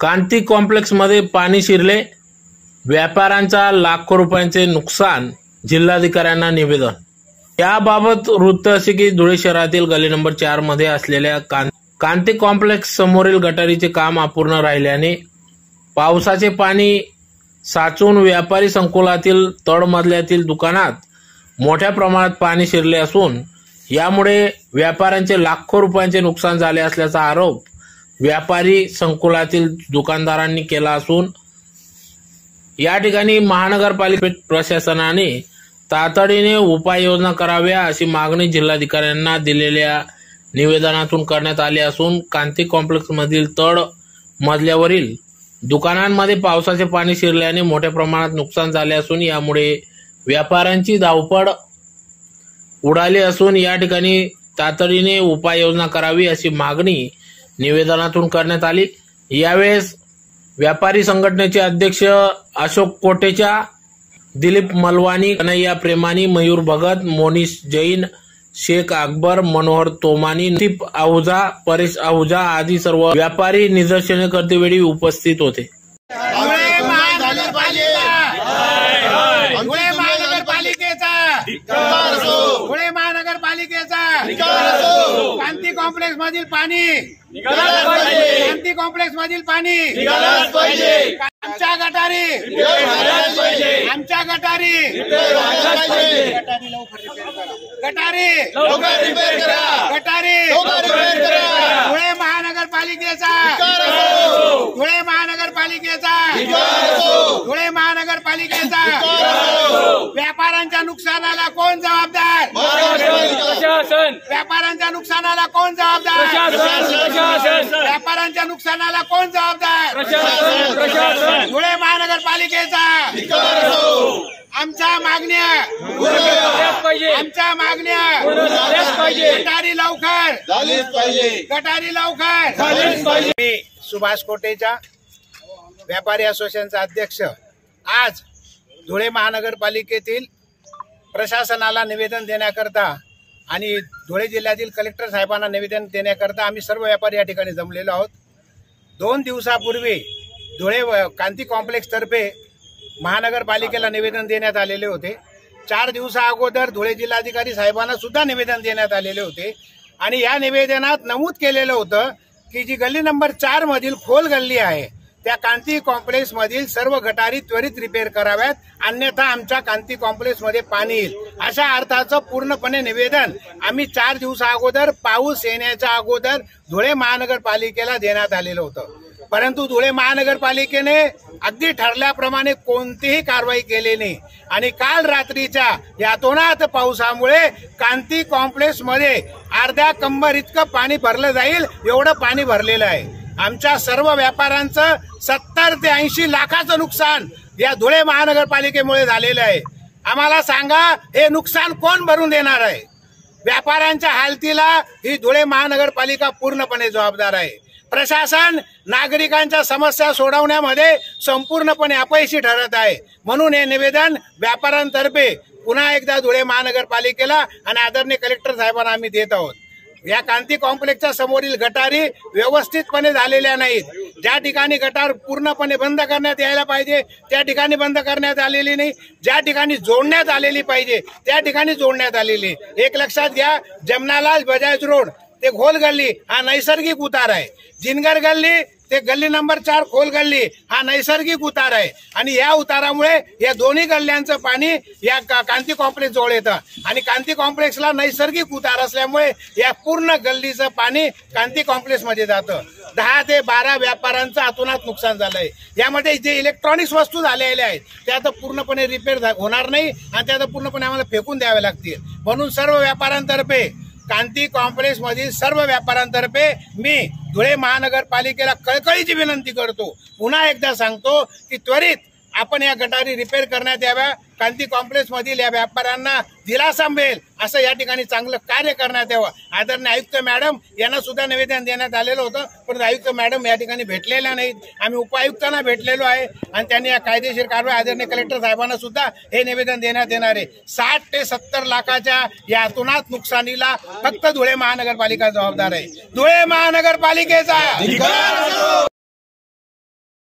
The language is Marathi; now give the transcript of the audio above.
कांती कॉम्प्लेक्समध्ये पाणी शिरले. व्यापाऱ्यांचा लाखो रुपयांचे नुकसान जिल्हाधिकाऱ्यांना निवेदन. याबाबत वृत्त असे की धुळे शहरातील गली नंबर चारमध्ये असलेल्या कांती कॉम्प्लेक्स समोरील गटारीचे काम अपूर्ण राहिल्याने पावसाचे पाणी साचून व्यापारी संकुलातील तळमजल्यातील दुकानात मोठ्या प्रमाणात पाणी शिरले असून यामुळे व्यापाऱ्यांचे लाखो रुपयांचे नुकसान झाले असल्याचा आरोप व्यापारी संकुलातील दुकानदारांनी केला असून या ठिकाणी महानगरपालिका प्रशासनाने तातडीने उपाययोजना कराव्या अशी मागणी जिल्हाधिकाऱ्यांना दिलेल्या निवेदनातून करण्यात आली असून कांती कॉम्प्लेक्समधील तळ मजल्यावरील दुकानांमध्ये पावसाचे पाणी शिरल्याने मोठ्या प्रमाणात नुकसान झाले असून यामुळे व्यापाऱ्यांची धावपळ उडाली असून या ठिकाणी तातडीने उपाययोजना करावी अशी मागणी निवेदनातून करण्यात आली. यावेळेस व्यापारी संघटनेचे अध्यक्ष अशोक कोटेचा दिलीप मलवानी कन्हैया प्रेमानी मयूर भगत मोनिश जैन शेख अकबर मनोहर तोमानी नसीफ आहुजा परेश आहुजा आदी सर्व व्यापारी निदर्शने करतेवेळी उपस्थित होते. महानगरपालिकेचा. कॉम्प्लेक्स मधील पाणी. कांती कॉम्प्लेक्स मधील पाणी. आमच्या गटारी. आमच्या गटारी. गटारी गटारी. धुळे महानगरपालिकेचा. धुळे महानगरपालिकेचा. धुळे महानगरपालिकेचा. व्यापाऱ्यांच्या नुकसानाला कोण जबाबदार? नुकसानाला कोण जबाबदार? व्यापाऱ्यांच्या नुकसानाला कोण जबाबदार? धुळे महानगरपालिकेचा. आमच्या मागण्या. आमच्या मागण्या. गटारी लवकर. गटारी लवकर. मी सुभाष कोटेचा व्यापारी असोसिएशनचा अध्यक्ष. आज धुळे महानगरपालिकेतील प्रशासनाला निवेदन देण्याकरता आणि धुळे जिल्ह्यातील कलेक्टर साहेबांना निवेदन देण्याकरता आम्ही सर्व व्यापारी या ठिकाणी जमलेलो आहोत. दोन दिवसापूर्वी धुळे व- कांती कॉम्प्लेक्सतर्फे महानगरपालिकेला निवेदन देण्यात आलेले होते. चार दिवसा अगोदर धुळे जिल्हाधिकारी साहेबांना सुद्धा निवेदन देण्यात आलेले होते. आणि या निवेदनात नमूद केलेलं होतं की जी गल्ली नंबर चारमधील खोल गल्ली आहे त्या कांती कॉम्प्लेक्स मधील सर्व गटारी त्वरित रिपेअर कराव्यात. अन्यथा आमच्या कांती कॉम्प्लेक्समध्ये पाणी येईल. अशा अर्थाचं पूर्णपणे निवेदन आम्ही चार दिवसा अगोदर पाऊस येण्याच्या अगोदर धुळे महानगरपालिकेला देण्यात आलेलं होतं. परंतु धुळे महानगरपालिकेने अगदी ठरल्याप्रमाणे कोणतीही कारवाई केली नाही. आणि काल रात्रीच्या यातोनात पावसामुळे कांती कॉम्प्लेक्समध्ये अर्ध्या कंबर इतकं पाणी भरलं जाईल एवढं पाणी भरलेलं आहे. आमच्या सर्व व्यापाऱ्यांचं सत्तर ते ऐंशी लाखाचं नुकसान या धुळे महानगरपालिकेमुळे झालेलं आहे. आम्हाला सांगा हे नुकसान कोण भरून देणार आहे? व्यापाऱ्यांच्या हालतीला ही धुळे महानगरपालिका पूर्णपणे जबाबदार आहे. प्रशासन नागरिकांच्या समस्या सोडवण्यामध्ये संपूर्णपणे अपयशी ठरत आहे. म्हणून हे निवेदन व्यापाऱ्यांतर्फे पुन्हा एकदा धुळे महानगरपालिकेला आणि आदरणीय कलेक्टर साहेबांना आम्ही देत आहोत. या कांती कॉम्प्लेक्सच्या समोरील गटारी व्यवस्थितपणे झालेल्या नाहीत. ज्या ठिकाणी गटार पूर्णपणे बंद करण्यात यायला पाहिजे त्या ठिकाणी बंद करण्यात आलेली नाही. ज्या ठिकाणी जोडण्यात आलेली पाहिजे त्या ठिकाणी जोडण्यात आलेली एक लक्षात घ्या जमनालाल बजाज रोड ते खोल गल्ली हा नैसर्गिक उतार आहे. जिनगर गल्ली ते गल्ली नंबर चार खोल गल्ली हा नैसर्गिक उतार आहे. आणि या उतारामुळे या दोन्ही गल्ल्यांचं पाणी या का- कांती कॉम्प्लेक्स जवळ येतं. आणि कांती कॉम्प्लेक्सला नैसर्गिक उतार असल्यामुळे या पूर्ण गल्लीचं पाणी कांती कॉम्प्लेक्समध्ये जातं. दहा ते बारा व्यापाऱ्यांचं अतोनात नुकसान झालंय. यामध्ये जे इलेक्ट्रॉनिक्स वस्तू झालेल्या आहेत त्या आता पूर्णपणे रिपेअर होणार नाही आणि त्या आता पूर्णपणे आम्हाला फेकून द्याव्या लागतील. म्हणून सर्व व्यापाऱ्यांतर्फे कांती कॉम्प्लेक्स मधील सर्व व्यापाऱ्यांतर्फे मी धुळे महानगरपालिकेला कळकळीची विनंती करतो. पुन्हा एकदा सांगतो की त्वरित आपण या गटारी रिपेअर करण्यात याव्या. क्रांती कॉम्प्लेक्समधील या व्यापाऱ्यांना दिलासा मिळेल असं या ठिकाणी चांगलं कार्य करण्यात यावं. आदरणीय आयुक्त मॅडम यांना सुद्धा निवेदन देण्यात आलेलं होतं. पण आयुक्त मॅडम या ठिकाणी भेटलेल्या नाहीत. आम्ही उपायुक्तांना भेटलेलो आहे आणि त्यांनी या कायदेशीर कारवाई आदरणीय कलेक्टर साहेबांना सुद्धा हे निवेदन देण्यात येणार आहे. साठ ते सत्तर लाखाच्या या अतुनात नुकसानीला फक्त धुळे महानगरपालिका जबाबदार आहे. धुळे महानगरपालिकेचा!